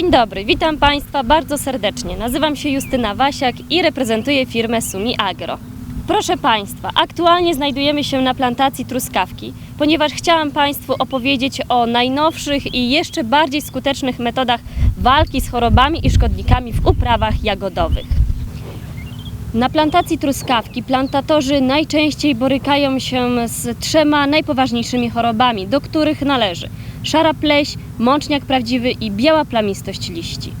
Dzień dobry, witam Państwa bardzo serdecznie. Nazywam się Justyna Wasiak i reprezentuję firmę Sumi Agro. Proszę Państwa, aktualnie znajdujemy się na plantacji truskawki, ponieważ chciałam Państwu opowiedzieć o najnowszych i jeszcze bardziej skutecznych metodach walki z chorobami i szkodnikami w uprawach jagodowych. Na plantacji truskawki plantatorzy najczęściej borykają się z trzema najpoważniejszymi chorobami, do których należy szara pleś, mączniak prawdziwy i biała plamistość liści.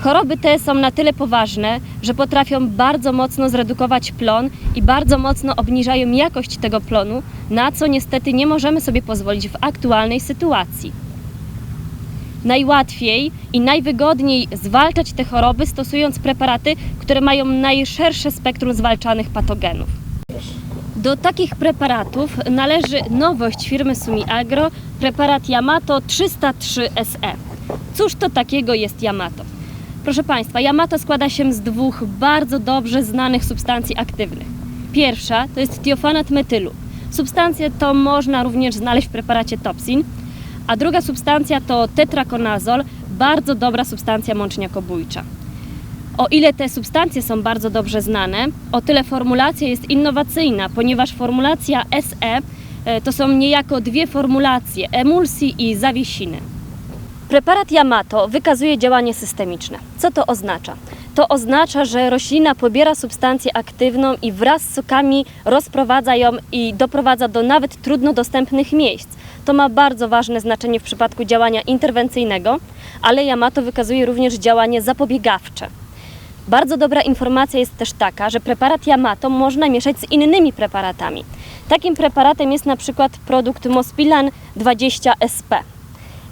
Choroby te są na tyle poważne, że potrafią bardzo mocno zredukować plon i bardzo mocno obniżają jakość tego plonu, na co niestety nie możemy sobie pozwolić w aktualnej sytuacji. Najłatwiej i najwygodniej zwalczać te choroby stosując preparaty, które mają najszersze spektrum zwalczanych patogenów. Do takich preparatów należy nowość firmy Sumi Agro, preparat Yamato 303 SE. Cóż to takiego jest Yamato? Proszę Państwa, Yamato składa się z dwóch bardzo dobrze znanych substancji aktywnych. Pierwsza to jest tiofanat metylu. Substancję to można również znaleźć w preparacie Topsin, a druga substancja to tetrakonazol, bardzo dobra substancja mączniakobójcza. O ile te substancje są bardzo dobrze znane, o tyle formulacja jest innowacyjna, ponieważ formulacja SE e, to są niejako dwie formulacje emulsji i zawiesiny. Preparat Yamato wykazuje działanie systemiczne. Co to oznacza? To oznacza, że roślina pobiera substancję aktywną i wraz z sokami rozprowadza ją i doprowadza do nawet trudno dostępnych miejsc. To ma bardzo ważne znaczenie w przypadku działania interwencyjnego, ale Yamato wykazuje również działanie zapobiegawcze. Bardzo dobra informacja jest też taka, że preparat Yamato można mieszać z innymi preparatami. Takim preparatem jest na przykład produkt Mospilan 20 SP.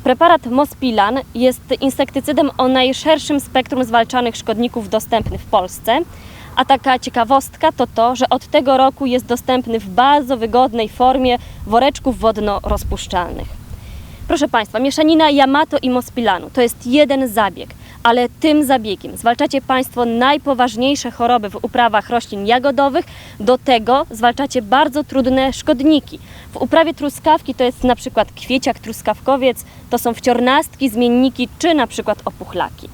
Preparat Mospilan jest insektycydem o najszerszym spektrum zwalczanych szkodników dostępny w Polsce. A taka ciekawostka to to, że od tego roku jest dostępny w bardzo wygodnej formie woreczków wodno-rozpuszczalnych. Proszę Państwa, mieszanina Yamato i Mospilanu to jest jeden zabieg, ale tym zabiegiem zwalczacie Państwo najpoważniejsze choroby w uprawach roślin jagodowych, do tego zwalczacie bardzo trudne szkodniki. W uprawie truskawki to jest na przykład kwieciak truskawkowiec, to są wciornastki, zmienniki czy na przykład opuchlaki.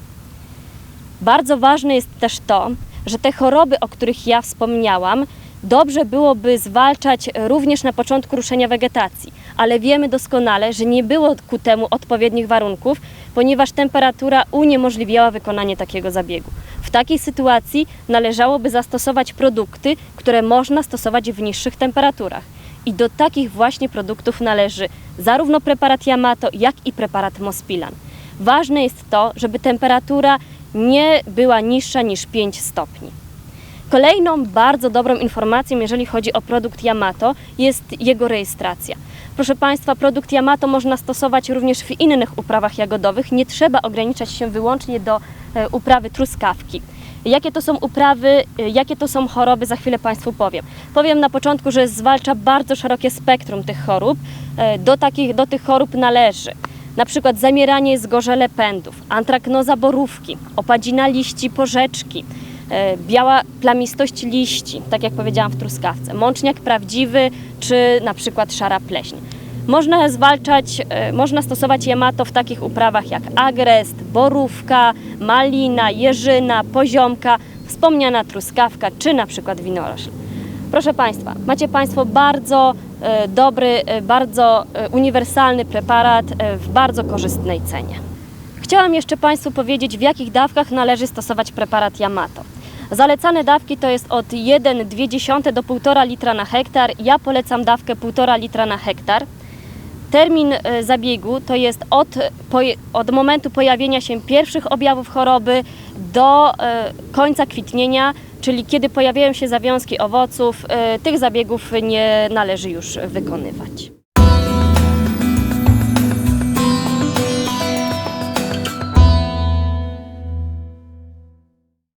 Bardzo ważne jest też to, że te choroby, o których ja wspomniałam, dobrze byłoby zwalczać również na początku ruszenia wegetacji, ale wiemy doskonale, że nie było ku temu odpowiednich warunków, ponieważ temperatura uniemożliwiała wykonanie takiego zabiegu. W takiej sytuacji należałoby zastosować produkty, które można stosować w niższych temperaturach. I do takich właśnie produktów należy zarówno preparat Yamato, jak i preparat Mospilan. Ważne jest to, żeby temperatura nie była niższa niż 5 stopni. Kolejną bardzo dobrą informacją, jeżeli chodzi o produkt Yamato, jest jego rejestracja. Proszę Państwa, produkt Yamato można stosować również w innych uprawach jagodowych. Nie trzeba ograniczać się wyłącznie do e, uprawy truskawki. Jakie to są uprawy, e, jakie to są choroby, za chwilę Państwu powiem. Powiem na początku, że zwalcza bardzo szerokie spektrum tych chorób. E, Do, takich, do tych chorób należy na przykład zamieranie zgorzele pędów, antraknoza borówki, opadzina liści porzeczki, biała plamistość liści, tak jak powiedziałam w truskawce, mączniak prawdziwy czy na przykład szara pleśń. Można zwalczać, e, można stosować jamato w takich uprawach jak agrest, borówka, malina, jeżyna, poziomka, wspomniana truskawka czy na przykład winorośl. Proszę Państwa, macie Państwo bardzo e, dobry, e, bardzo e, uniwersalny preparat e, w bardzo korzystnej cenie. Chciałam jeszcze Państwu powiedzieć, w jakich dawkach należy stosować preparat Yamato. Zalecane dawki to jest od 1,2 do 1,5 litra na hektar. Ja polecam dawkę 1,5 litra na hektar. Termin e, zabiegu to jest od, od momentu pojawienia się pierwszych objawów choroby do e, końca kwitnienia, czyli kiedy pojawiają się zawiązki owoców, e, tych zabiegów nie należy już wykonywać.